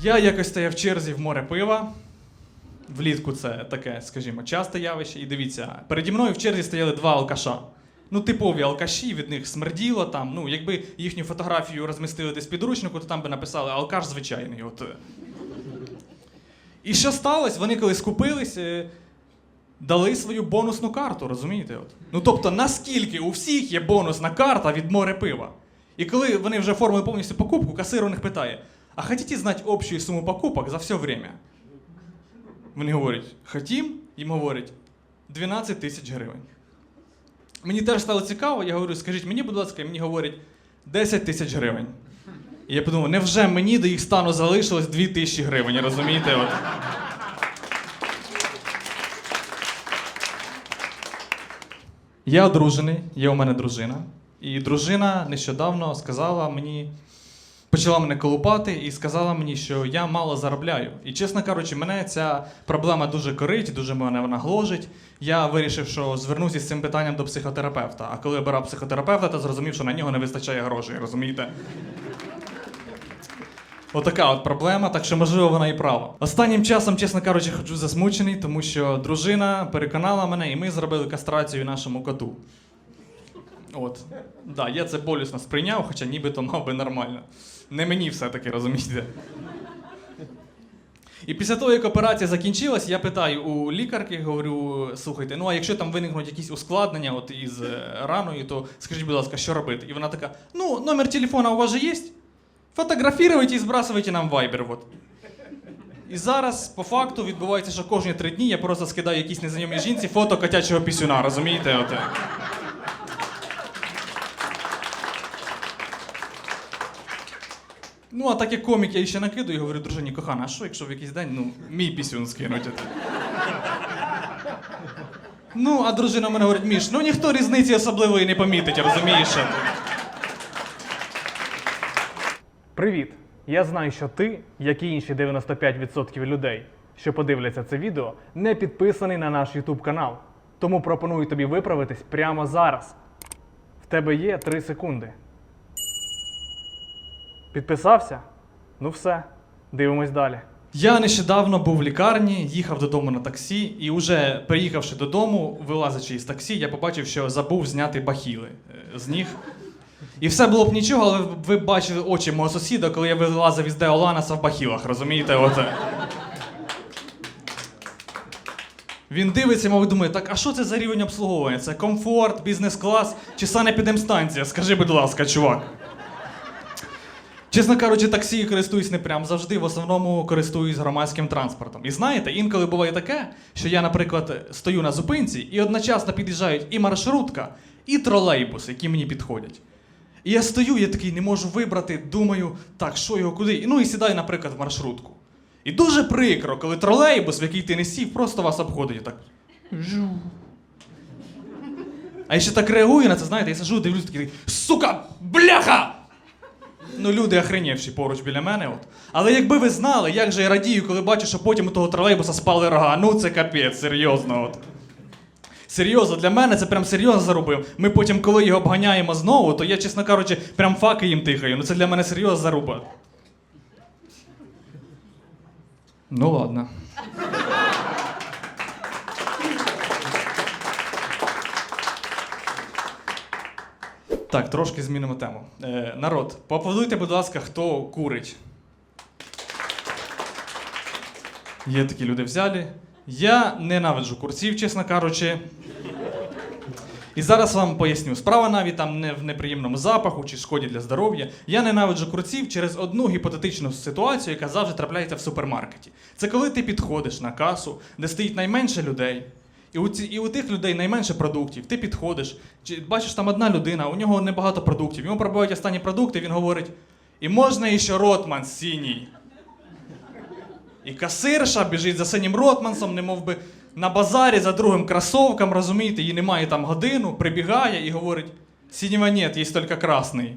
Я якось стояв в черзі в море пива. Влітку це таке, скажімо, часте явище. І дивіться, переді мною в черзі стояли два алкаша. Ну, типові алкаші, від них смерділо там. Ну, якби їхню фотографію розмістили десь підручнику, то там би написали алкаш звичайний. От. І що сталося? Вони коли скупились, е, дали свою бонусну карту, розумієте? От? Ну тобто, наскільки у всіх є бонусна карта від море пива. І коли вони вже оформили повністю покупку, касир у них питає: а хотите знати общу суму покупок за все время? Вони говорять, хотім, їм говорять 12 тисяч гривень. Мені теж стало цікаво, я говорю, скажіть мені, будь ласка, і мені говорять 10 тисяч гривень. І я подумав, невже мені до їх стану залишилось 2 тисячі гривень, розумієте? От. Я одружений, є у мене дружина. І дружина нещодавно сказала мені, почала мене колупати і сказала мені, що я мало заробляю. І чесно кажучи, мене ця проблема дуже корить, дуже мене вона гложить. Я вирішив, що звернуся з цим питанням до психотерапевта. А коли обирав психотерапевта, то зрозумів, що на нього не вистачає грошей, розумієте? Отака от проблема, так що можливо вона і права. Останнім часом, чесно кажучи, ходжу засмучений, тому що дружина переконала мене, і ми зробили кастрацію нашому коту. От. Да, я це болісно сприйняв, хоча нібито мав би нормально. Не мені все-таки, розумієте. І після того, як операція закінчилась, я питаю у лікарки, говорю: слухайте, ну а якщо там виникнуть якісь ускладнення от із е, раною, то скажіть, будь ласка, що робити? І вона така: ну, номер телефона у вас же є? Фотографируйте і збрасуйте нам вайбер. Вот. І зараз, по факту, відбувається, що кожні три дні я просто скидаю якійсь незнайомій жінці фото котячого пісюна, розумієте? От. Ну, а так як комік я ще накидую і говорю, дружині, кохана, а що, якщо в якийсь день ну, мій пісюн скинуть? Ну, а дружина мене говорить, Міш, ну ніхто різниці особливої не помітить, розумієш? Привіт! Я знаю, що ти, як і інші 95% людей, що подивляться це відео, не підписаний на наш YouTube канал. Тому пропоную тобі виправитись прямо зараз. В тебе є 3 секунди. Підписався? Ну все, дивимось далі. Я нещодавно був в лікарні, їхав додому на таксі, і вже приїхавши додому, вилазячи із таксі, я побачив, що забув зняти бахіли е, з ніг. І все було б нічого, але ви бачили очі мого сусіда, коли я вилазив із Деоланаса в бахілах, розумієте? От. Він дивиться, мабуть, думає, так а що це за рівень обслуговування? Це комфорт, бізнес-клас чи санепідемстанція? Скажи, будь ласка, чувак. Чесно кажучи, таксі користуюсь не прям завжди, в основному користуюсь громадським транспортом. І знаєте, інколи буває таке, що я, наприклад, стою на зупинці і одночасно під'їжджають і маршрутка, і тролейбус, які мені підходять. І я стою, я такий не можу вибрати, думаю, так, що його куди? Ну і сідаю, наприклад, в маршрутку. І дуже прикро, коли тролейбус, в який ти не сів, просто вас обходить. і Так. А я ще так реагую на це, знаєте, я сижу, дивлюсь такий, сука, бляха! Ну, люди охренівші поруч біля мене. От. Але якби ви знали, як же я радію, коли бачу, що потім у того тролейбуса спали рога. Ну це капець, серйозно. От. Серйозно, для мене це прям серйозно заробив. Ми потім, коли його обганяємо знову, то я, чесно кажучи, прям факи їм тихаю. Ну це для мене серйозна заруба. Ну ладно. Так, трошки змінимо тему. Е, народ, поаплодуйте, будь ласка, хто курить. Є такі люди взяли. Я ненавиджу курців, чесно кажучи. І зараз вам поясню. Справа навіть там не в неприємному запаху чи шкоді для здоров'я. Я ненавиджу курців через одну гіпотетичну ситуацію, яка завжди трапляється в супермаркеті. Це коли ти підходиш на касу, де стоїть найменше людей. І у, ці, і у тих людей найменше продуктів. Ти підходиш, чи бачиш там одна людина, у нього небагато продуктів. Йому пробують останні продукти, він говорить: і можна іще ротман синій. І касирша біжить за синім ротмансом, немов би на базарі за другим кросовком, розумієте, її немає там годину, прибігає і говорить: синього нет, є тільки красний.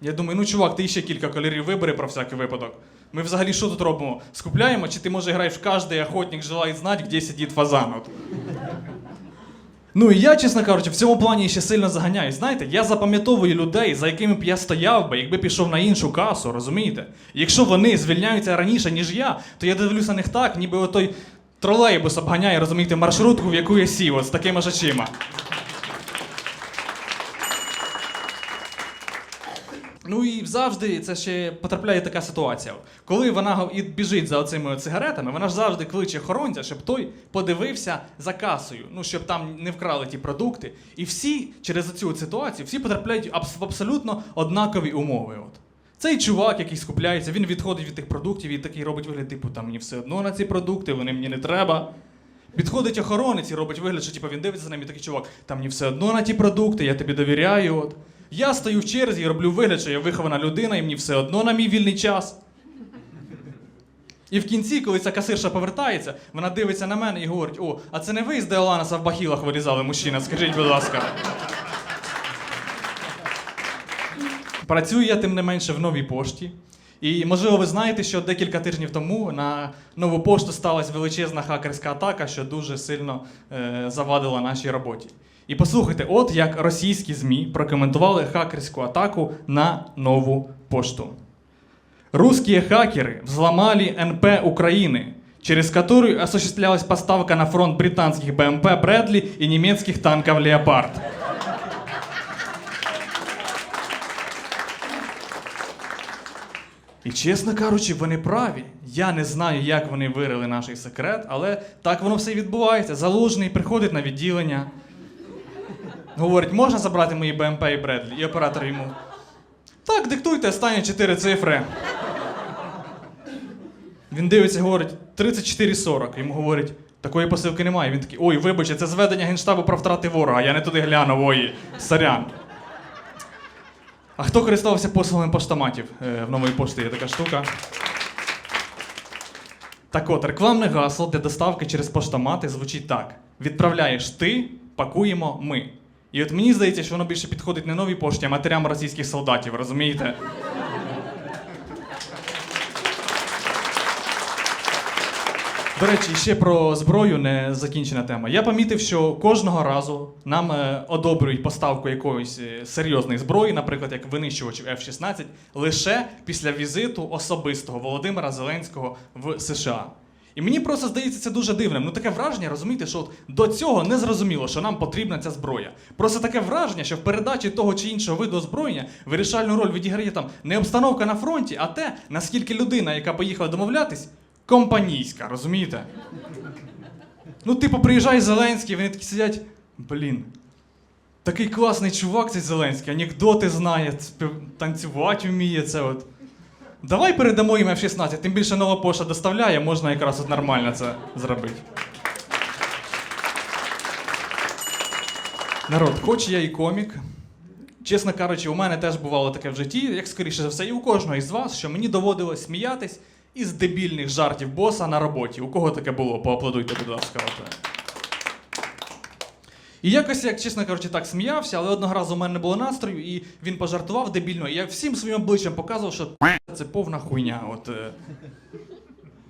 Я думаю, ну чувак, ти ще кілька кольорів вибери про всякий випадок. Ми взагалі що тут робимо? Скупляємо, чи ти може граєш в кожний охотник желає знати, де сидить фазан? От. Ну і я, чесно кажучи, в цьому плані ще сильно заганяюсь. Знаєте, я запам'ятовую людей, за якими б я стояв би, якби пішов на іншу касу, розумієте? Якщо вони звільняються раніше, ніж я, то я дивлюся на них так, ніби отой тролейбус обганяє, розумієте, маршрутку, в яку я сів, от з такими ж очима. Ну і завжди це ще потрапляє така ситуація. Коли вона і біжить за оцими цигаретами, вона ж завжди кличе охоронця, щоб той подивився за касою, ну щоб там не вкрали ті продукти. І всі через цю ситуацію всі потрапляють в абсолютно однакові умови. От. Цей чувак, який скупляється, він відходить від тих продуктів і такий робить вигляд, типу, там мені все одно на ці продукти, вони мені не треба. Підходить охоронець і робить вигляд, що типу, він дивиться за ним такий чувак, там мені все одно на ті продукти, я тобі довіряю. От. Я стою в черзі і роблю вигляд, що я вихована людина, і мені все одно на мій вільний час. І в кінці, коли ця касирша повертається, вона дивиться на мене і говорить: о, а це не ви з Деоланаса в бахілах вирізали мужчина, скажіть, будь ласка. Працюю я тим не менше в новій пошті. І можливо, ви знаєте, що декілька тижнів тому на нову пошту сталася величезна хакерська атака, що дуже сильно е, завадила нашій роботі. І послухайте, от як російські ЗМІ прокоментували хакерську атаку на нову пошту. Русские хакеры взломали НП Украины, через которую осуществлялась поставка на фронт британских БМП Брэдли и немецких танков Леопард. І чесно кажучи, вони праві. Я не знаю, як вони вирили наш секрет, але так воно все і відбувається. Залужний приходить на відділення, говорить, можна забрати мої БМП і Бредлі? І оператор йому. Так, диктуйте останні чотири цифри. Він дивиться говорить 34,40. Йому говорять, такої посилки немає. Він такий, ой, вибачте, це зведення Генштабу про втрати ворога, я не туди глянув, ой, сорян. А хто користувався послугами поштоматів? Е, в нової пошті є така штука. Так от, рекламне гасло для доставки через поштомати звучить так: відправляєш ти, пакуємо ми. І от мені здається, що воно більше підходить не новій пошті, а матерям російських солдатів, розумієте? До речі, ще про зброю не закінчена тема. Я помітив, що кожного разу нам е, одобрюють поставку якоїсь е, серйозної зброї, наприклад, як винищувачів F-16, лише після візиту особистого Володимира Зеленського в США. І мені просто здається це дуже дивним. Ну таке враження, розумієте, що от до цього не зрозуміло, що нам потрібна ця зброя. Просто таке враження, що в передачі того чи іншого виду озброєння вирішальну роль відіграє там не обстановка на фронті, а те, наскільки людина, яка поїхала домовлятись, компанійська, розумієте? Ну, типу, приїжджає Зеленський, вони такі сидять. Блін. Такий класний чувак, цей Зеленський, анекдоти знає, танцювати вміє це от. Давай передамо їм F-16, тим більше нова пошта доставляє, можна якраз от нормально це зробити. Народ, хоч я і комік. Чесно кажучи, у мене теж бувало таке в житті, як скоріше за все, і у кожного із вас, що мені доводилось сміятись із дебільних жартів боса на роботі. У кого таке було? Поаплодуйте, будь ласка. І якось, як чесно кажучи, так сміявся, але одного разу у мене не було настрою, і він пожартував дебільно, і я всім своїм обличчям показував, що це повна хуйня. От, е.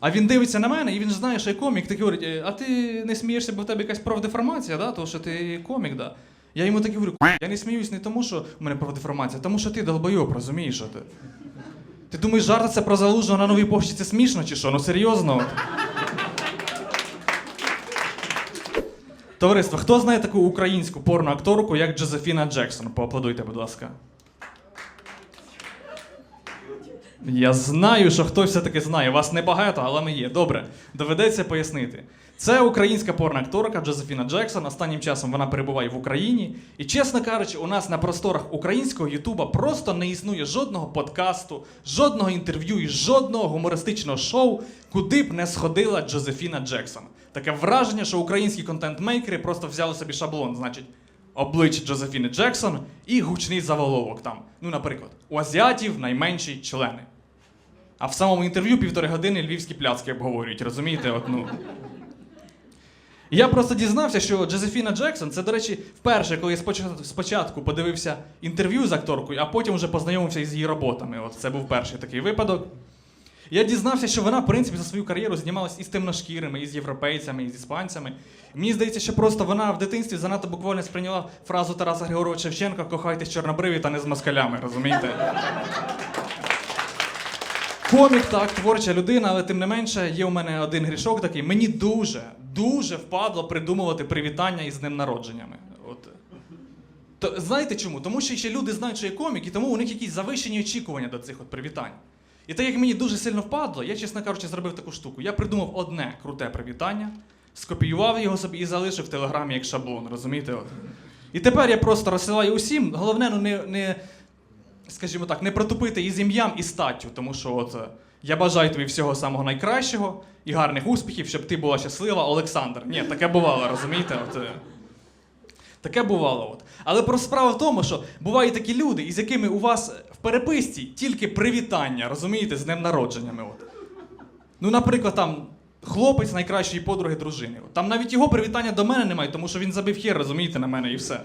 А він дивиться на мене, і він знає, що я комік, такий говорить, «Е, а ти не смієшся, бо в тебе якась профдеформація, да? тому що ти комік, да? Я йому так говорю, я не сміюсь не тому, що в мене профдеформація, а тому що ти долбойоб, розумієш, що ти. Ти думаєш, жарти це про залужного на новій пошті це смішно чи що? Ну серйозно? От. Товариство, хто знає таку українську порноакторку, як Джозефіна Джексон? Поаплодуйте, будь ласка. Я знаю, що хтось все-таки знає. Вас небагато, але ми є. Добре, доведеться пояснити. Це українська порноакторка Джозефіна Джексон. Останнім часом вона перебуває в Україні. І, чесно кажучи, у нас на просторах українського Ютуба просто не існує жодного подкасту, жодного інтерв'ю і жодного гумористичного шоу, куди б не сходила Джозефіна Джексон. Таке враження, що українські контент-мейкери просто взяли собі шаблон, значить, обличчя Джозефіни Джексон і гучний заголовок там. Ну, наприклад, у азіатів найменші члени. А в самому інтерв'ю півтори години львівські пляцки обговорюють, розумієте? От, ну. Я просто дізнався, що Джозефіна Джексон, це, до речі, вперше, коли я спочатку подивився інтерв'ю з акторкою, а потім вже познайомився із її роботами. От це був перший такий випадок. Я дізнався, що вона, в принципі, за свою кар'єру знімалась і з темношкірими, і з європейцями, і з іспанцями. Мені здається, що просто вона в дитинстві занадто буквально сприйняла фразу Тараса Григоровича Шевченка Кохайтесь чорнобриві та не з москалями, розумієте? Комік, так, творча людина, але тим не менше, є у мене один грішок такий. Мені дуже, дуже впадло придумувати привітання із днем народженнями. От. То, знаєте чому? Тому що ще люди знають, що є комік, і тому у них якісь завищені очікування до цих от привітань. І так як мені дуже сильно впадло, я, чесно кажучи, зробив таку штуку. Я придумав одне круте привітання, скопіював його собі і залишив в телеграмі як шаблон, розумієте? І тепер я просто розсилаю усім. Головне, ну не, не скажімо так, не протупити із ім'ям і статтю, тому що от я бажаю тобі всього самого найкращого і гарних успіхів, щоб ти була щаслива, Олександр. Ні, таке бувало, розумієте? От, е, таке бувало. От. Але про справа в тому, що бувають такі люди, із якими у вас в переписці тільки привітання, розумієте, з днем народженнями. От. Ну, наприклад, там хлопець найкращої подруги дружини. Там навіть його привітання до мене немає, тому що він забив хер, розумієте, на мене і все.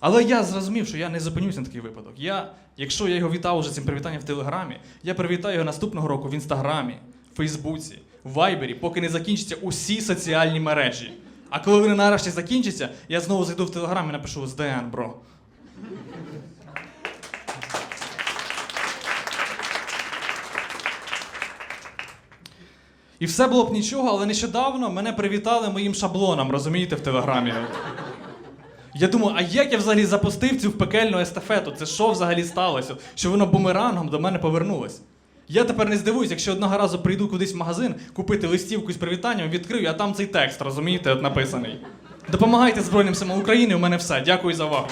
Але я зрозумів, що я не зупинюся на такий випадок. Я, якщо я його вітав уже цим привітанням в Телеграмі, я привітаю його наступного року в Інстаграмі, Фейсбуці, Вайбері, поки не закінчаться усі соціальні мережі. А коли вони нарешті закінчаться, я знову зайду в Телеграм і напишу ЗДН, бро. І все було б нічого, але нещодавно мене привітали моїм шаблоном, розумієте, в Телеграмі. Я думаю, а як я взагалі запустив цю пекельну естафету? Це що взагалі сталося? Що воно бумерангом до мене повернулось? Я тепер не здивуюсь, якщо одного разу прийду кудись в магазин купити листівку з привітанням, відкрию, а там цей текст, розумієте, от написаний. Допомагайте Збройним силам України, у мене все. Дякую за увагу.